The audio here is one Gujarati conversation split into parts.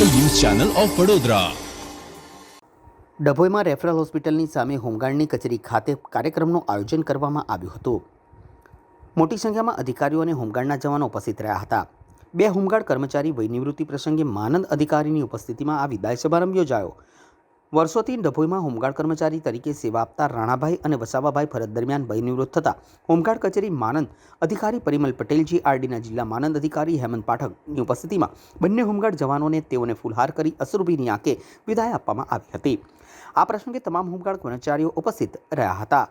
Channel of Vadodara. ડભોઈમાં રેફરલ હોસ્પિટલની સામે હોમગાર્ડની કચેરી ખાતે કાર્યક્રમનું આયોજન કરવામાં આવ્યું હતું. મોટી સંખ્યામાં અધિકારીઓ અને હોમગાર્ડના જવાનો ઉપસ્થિત રહ્યા હતા. બે હોમગાર્ડ કર્મચારી વયનિવૃત્તિ પ્રસંગે માનંદ અધિકારીની ઉપસ્થિતિમાં આ વિદાય સમારંભ યોજાયો. વર્ષોથી ડભોઈમાં હોમગાર્ડ કર્મચારી તરીકે સેવા આપતા રાણાભાઈ અને વસાવાભાઈ ફરજ દરમિયાન વયનિવૃત્ત થતા હોમગાર્ડ કચેરી માનંદ અધિકારી પરિમલ પટેલ આરડીના જિલ્લા માનંદ અધિકારી હેમંત પાઠકની ઉપસ્થિતિમાં બંને હોમગાર્ડ જવાનોને તેઓને ફૂલહાર કરી અશ્રુભીની આંખે વિદાય આપવામાં આવી હતી. આ પ્રસંગે તમામ હોમગાર્ડ કર્મચારીઓ ઉપસ્થિત રહ્યા હતા.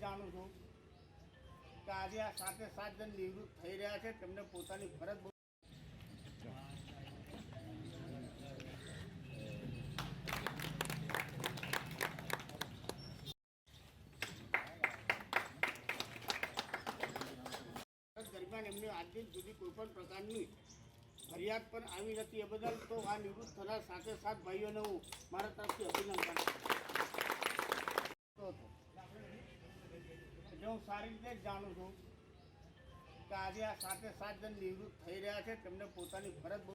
જાણું છું આજે આ સાથે સાત જણ નિવૃત્ત થઈ રહ્યા છે. તેમને પોતાની ફરજ દરમિયાન એમને આજે સુધી કોઈ પણ પ્રકારની ફરિયાદ પણ આવી નથી. એ બદલ તો આ નિવૃત્ત થનાર સાથે સાત ભાઈઓને હું મારા તરફથી અભિનંદન કરું છું. એટલે હું સારી રીતે જ જાણું છું કે આજે આ સાતે સાત જણ નિવૃત્ત થઈ રહ્યા છે તેમને પોતાની ફરજ બહુ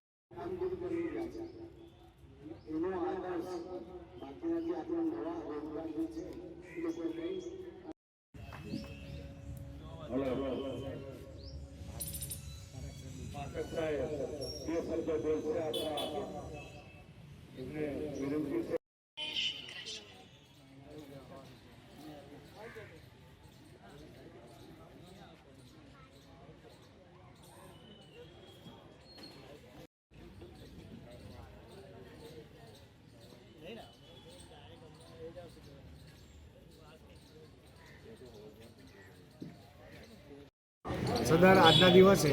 સદર આજના દિવસે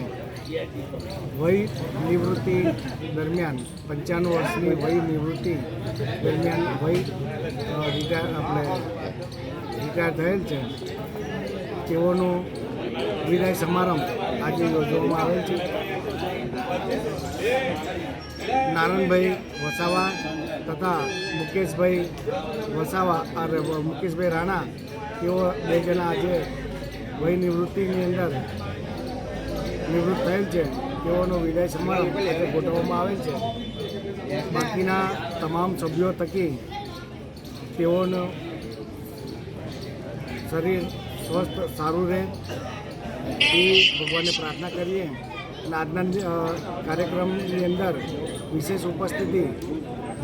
વય નિવૃત્તિ દરમિયાન, પંચાણું વર્ષની વય નિવૃત્તિ દરમિયાન વય રિટાયર આપણે રિટાયર થયેલ છે. તેઓનો વિદાય સમારંભ આજે યોજવામાં આવેલ છે. નારણભાઈ વસાવા તથા મુકેશભાઈ વસાવા, અરે, મુકેશભાઈ રાણા, તેઓ બે જણા આજે વય નિવૃત્તિની અંદર નિવૃત્ત થયેલ છે. તેઓનો વિદાય સમારંભ આજે ગોઠવવામાં આવેલ છે. બાકીના તમામ સભ્યો થકી તેઓનું શરીર સ્વસ્થ, સારું રહે. એ ભગવાનને પ્રાર્થના કરીએ. અને આજના કાર્યક્રમની અંદર વિશેષ ઉપસ્થિતિ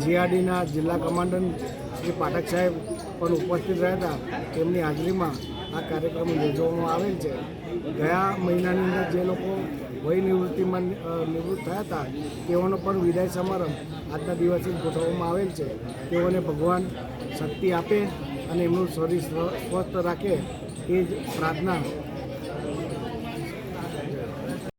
જીઆરડીના જિલ્લા કમાન્ડન્ટ શ્રી પાઠક સાહેબ પણ ઉપસ્થિત રહ્યા હતા. તેમની હાજરીમાં આ કાર્યક્રમ યોજવામાં આવેલ છે. ગયા મહિનાની અંદર જે લોકો વય નિવૃત્તિમાં નિવૃત્ત થયા હતા, તેઓનો પણ વિદાય સમારંભ આજના દિવસે ગોઠવવામાં આવેલ છે. તેઓને ભગવાન શક્તિ આપે અને એમનું શરીર સ્વસ્થ રાખે એ જ પ્રાર્થના